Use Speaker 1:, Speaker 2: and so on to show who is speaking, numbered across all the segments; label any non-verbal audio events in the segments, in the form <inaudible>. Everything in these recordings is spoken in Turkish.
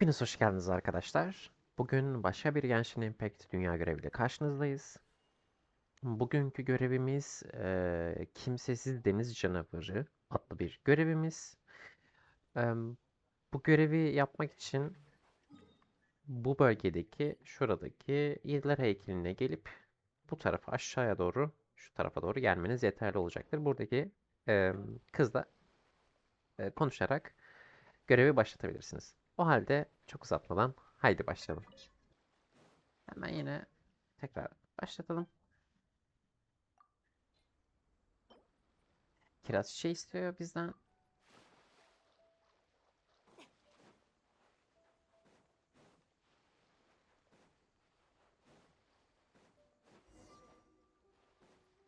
Speaker 1: Hepiniz hoş geldiniz arkadaşlar. Bugün başka bir Genshin Impact dünya göreviyle karşınızdayız. Bugünkü görevimiz eee, Kimsesiz Deniz Canavarı adlı bir görevimiz. Eee, bu görevi yapmak için bu bölgedeki, şuradaki Yediler heykeline gelip bu tarafa aşağıya doğru, şu tarafa doğru gelmeniz yeterli olacaktır. Buradaki eee kızla eee, konuşarak görevi başlatabilirsiniz. O halde çok uzatmadan haydi başlayalım. Hemen yine tekrar başlatalım. Kiraz şey istiyor bizden.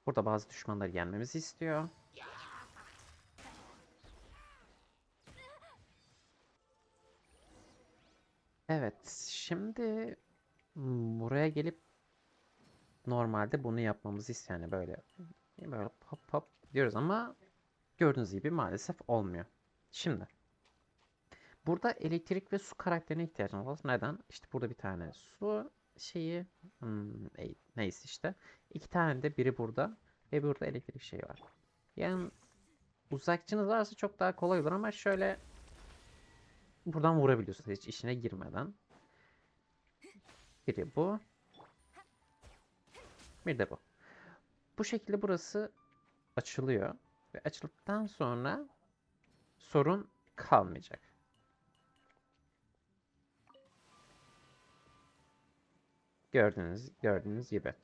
Speaker 1: Burada bazı düşmanları yenmemizi istiyor. Evet, şimdi buraya gelip normalde bunu yapmamızı istiyor. Yani böyle böyle pop pop diyoruz ama gördüğünüz gibi maalesef olmuyor. Şimdi burada elektrik ve su karakterine ihtiyacımız var. Neden? İşte burada bir tane su şeyi hmm, neyse işte. iki tane de biri burada ve burada elektrik şeyi var. Yani uzakçınız varsa çok daha kolay olur ama şöyle buradan vurabiliyorsunuz hiç işine girmeden. Biri bu. Bir de bu. Bu şekilde burası açılıyor. Ve açıldıktan sonra sorun kalmayacak. Gördüğünüz, gördüğünüz gibi.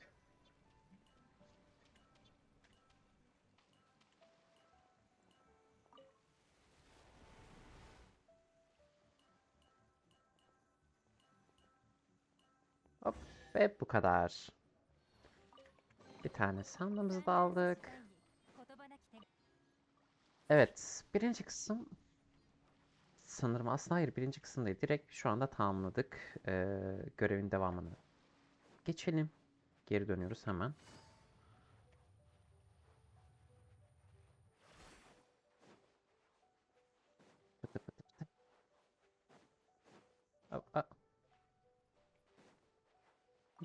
Speaker 1: Ve bu kadar. Bir tane sandığımızı da aldık. Evet, birinci kısım sanırım aslında hayır birinci kısım değil. Direkt şu anda tamamladık ee, görevin devamını. Geçelim. Geri dönüyoruz hemen.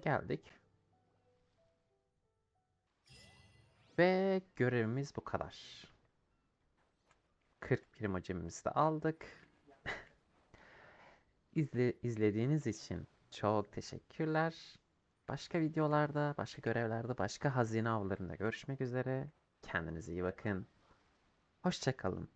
Speaker 1: Geldik. Ve görevimiz bu kadar. 40 prim de aldık. <laughs> İzle, izlediğiniz için çok teşekkürler. Başka videolarda, başka görevlerde, başka hazine avlarında görüşmek üzere. Kendinize iyi bakın. Hoşça kalın.